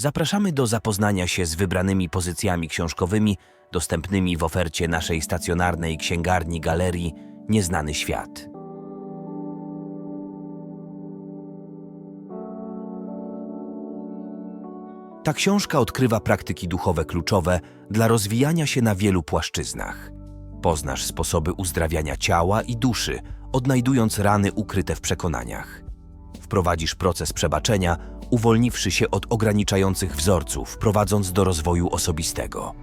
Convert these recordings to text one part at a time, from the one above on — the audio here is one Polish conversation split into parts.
Zapraszamy do zapoznania się z wybranymi pozycjami książkowymi dostępnymi w ofercie naszej stacjonarnej księgarni galerii Nieznany Świat. Ta książka odkrywa praktyki duchowe kluczowe dla rozwijania się na wielu płaszczyznach. Poznasz sposoby uzdrawiania ciała i duszy, odnajdując rany ukryte w przekonaniach. Wprowadzisz proces przebaczenia, uwolniwszy się od ograniczających wzorców, prowadząc do rozwoju osobistego.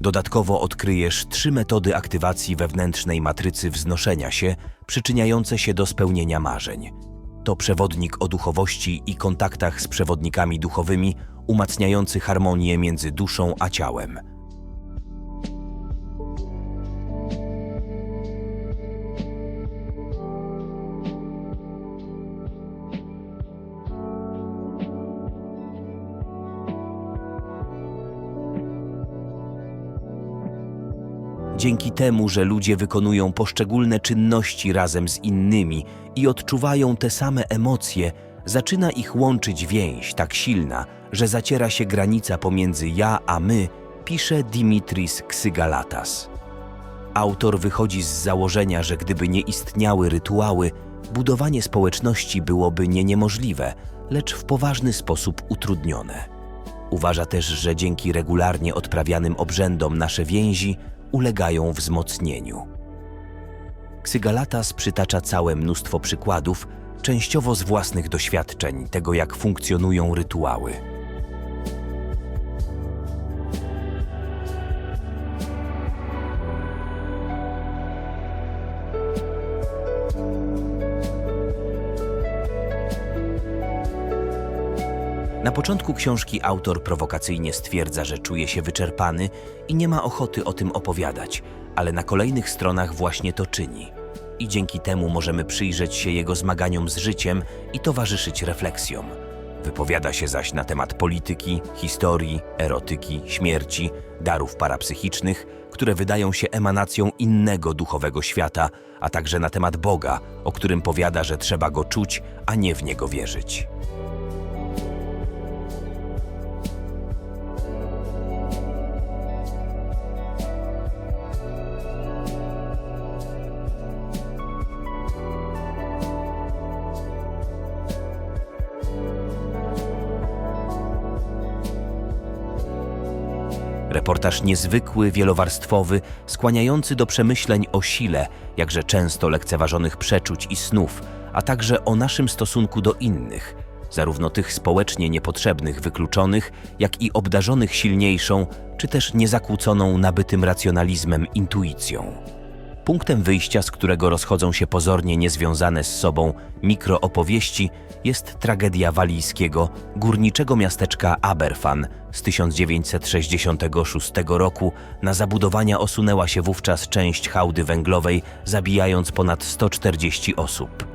Dodatkowo odkryjesz trzy metody aktywacji wewnętrznej matrycy wznoszenia się, przyczyniające się do spełnienia marzeń. To przewodnik o duchowości i kontaktach z przewodnikami duchowymi, umacniający harmonię między duszą a ciałem. Dzięki temu, że ludzie wykonują poszczególne czynności razem z innymi i odczuwają te same emocje, zaczyna ich łączyć więź tak silna, że zaciera się granica pomiędzy ja a my, pisze Dimitris Ksygalatas. Autor wychodzi z założenia, że gdyby nie istniały rytuały, budowanie społeczności byłoby nie niemożliwe, lecz w poważny sposób utrudnione. Uważa też, że dzięki regularnie odprawianym obrzędom nasze więzi ulegają wzmocnieniu. Ksygalatas przytacza całe mnóstwo przykładów, częściowo z własnych doświadczeń tego, jak funkcjonują rytuały. Na początku książki autor prowokacyjnie stwierdza, że czuje się wyczerpany i nie ma ochoty o tym opowiadać, ale na kolejnych stronach właśnie to czyni. I dzięki temu możemy przyjrzeć się jego zmaganiom z życiem i towarzyszyć refleksjom. Wypowiada się zaś na temat polityki, historii, erotyki, śmierci, darów parapsychicznych, które wydają się emanacją innego duchowego świata, a także na temat Boga, o którym powiada, że trzeba go czuć, a nie w niego wierzyć. Reportaż niezwykły, wielowarstwowy, skłaniający do przemyśleń o sile, jakże często lekceważonych przeczuć i snów, a także o naszym stosunku do innych, zarówno tych społecznie niepotrzebnych, wykluczonych, jak i obdarzonych silniejszą, czy też niezakłóconą nabytym racjonalizmem intuicją. Punktem wyjścia, z którego rozchodzą się pozornie niezwiązane z sobą mikroopowieści, jest tragedia walijskiego górniczego miasteczka Aberfan z 1966 roku. Na zabudowania osunęła się wówczas część hałdy węglowej, zabijając ponad 140 osób.